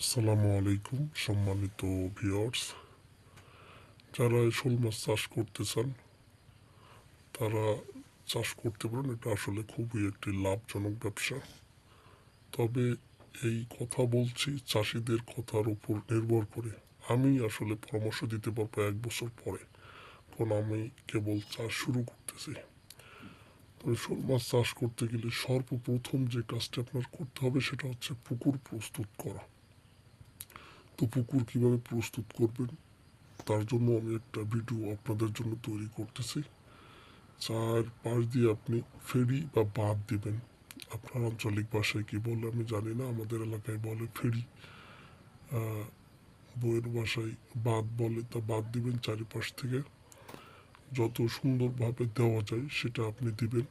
আসসালামু আলাইকুম, সম্মানিত ভিউয়ার্স যারা শোল মাছ চাষ করতে চান, তারা চাষ করতে পারেন। এটা আসলে খুবই একটি লাভজনক ব্যবসা। তবে এই কথা বলছি চাষিদের কথার উপর নির্ভর করে। আমি আসলে পরামর্শ দিতে পারব এক বছর পরে, কারণ আমি কেবল চাষ শুরু করতেছি। তবে শোল মাছ চাষ করতে গেলে সর্বপ্রথম যে কাজটা আপনার করতে হবে, সেটা হচ্ছে পুকুর প্রস্তুত করা। তো পুকুর কীভাবে প্রস্তুত করবেন, তার জন্য আমি একটা ভিডিও আপনাদের জন্য তৈরি করতেছি। চার পাশ দিয়ে আপনি ফেরি বা বাঁধ দিবেন। আপনার আঞ্চলিক ভাষায় কি বলে আমি জানি না, আমাদের এলাকায় বলে ফেরি। বইয়ের ভাষায় বাঁধ বলে, তা বাঁধ দিবেন চারিপাশ থেকে। যত সুন্দরভাবে দেওয়া যায় সেটা আপনি দিবেন।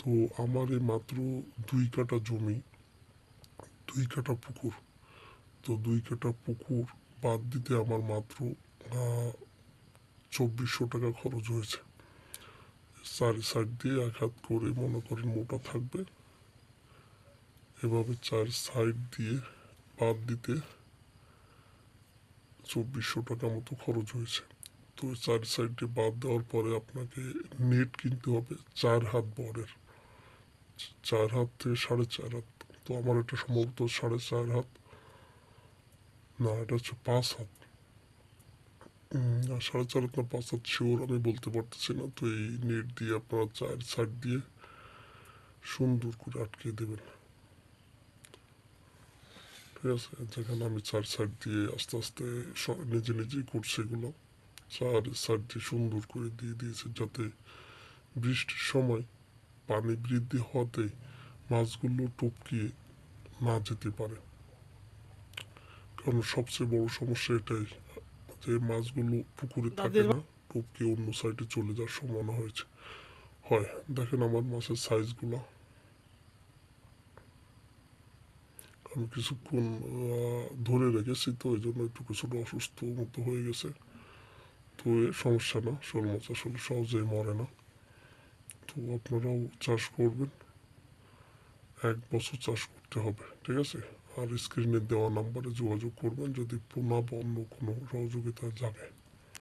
তো আমার এই মাত্র দুই কাটা জমি, দুই কাটা পুকুর। তো দুই কাটা পুকুর বাদ দিতে আমার মাত্র চব্বিশশো টাকা খরচ হয়েছে। চারি সাইড দিয়ে এক হাত করে মনে করেন মোটা থাকবে। এভাবে চার সাইড দিয়ে বাদ দিতে চব্বিশশো টাকা মতো খরচ হয়েছে। তো চার সাইড বাদ দেওয়ার পরে আপনাকে নেট কিনতে হবে চার হাত বরের। চার হাত থেকে সাড়ে চার হাত। তো আমার এটা সম্ভবত সাড়ে চার হাত। না, এটা হচ্ছে পাঁচ হাত সাড়ে চার হাত না পাঁচ হাত শিওর আমি বলতে পারতেছি না। তো এই নেট দিয়ে আপনারা চার সাইড দিয়ে সুন্দর করে আটকে দেবেন। ঠিক আছে? যেখানে আমি চার সাইড দিয়ে আস্তে আস্তে নিজে নিজেই করছি এগুলো, চার সাইড দিয়ে সুন্দর করে দিয়ে দিয়েছে যাতে বৃষ্টির সময় পানি বৃদ্ধি হওয়াতে মাছগুলো টপকিয়ে না যেতে পারে। কারণ সবচেয়ে বড় সমস্যা এটাই যে মাছগুলো পুকুরে থাকে না টপকে অন্য সাইডে চলে যাওয়ার সম্ভাবনা হয়েছে। হয় দেখেন আমার মাছের সাইজগুলো আমি কিছুক্ষণ ধরে রেখেছি তো এই জন্য একটু কিছুটা অসুস্থ মতো হয়ে গেছে। তো এ সমস্যা না শোল মাছ আসলে সহজেই মরে না। তো আপনারাও চাষ করবেন। এক বছর চাষ করতে হবে ঠিক আছে? আর স্ক্রিনে দেওয়া নাম্বারে যোগাযোগ করবেন যদি পুনা বা অন্য কোনো সহযোগিতা যাবে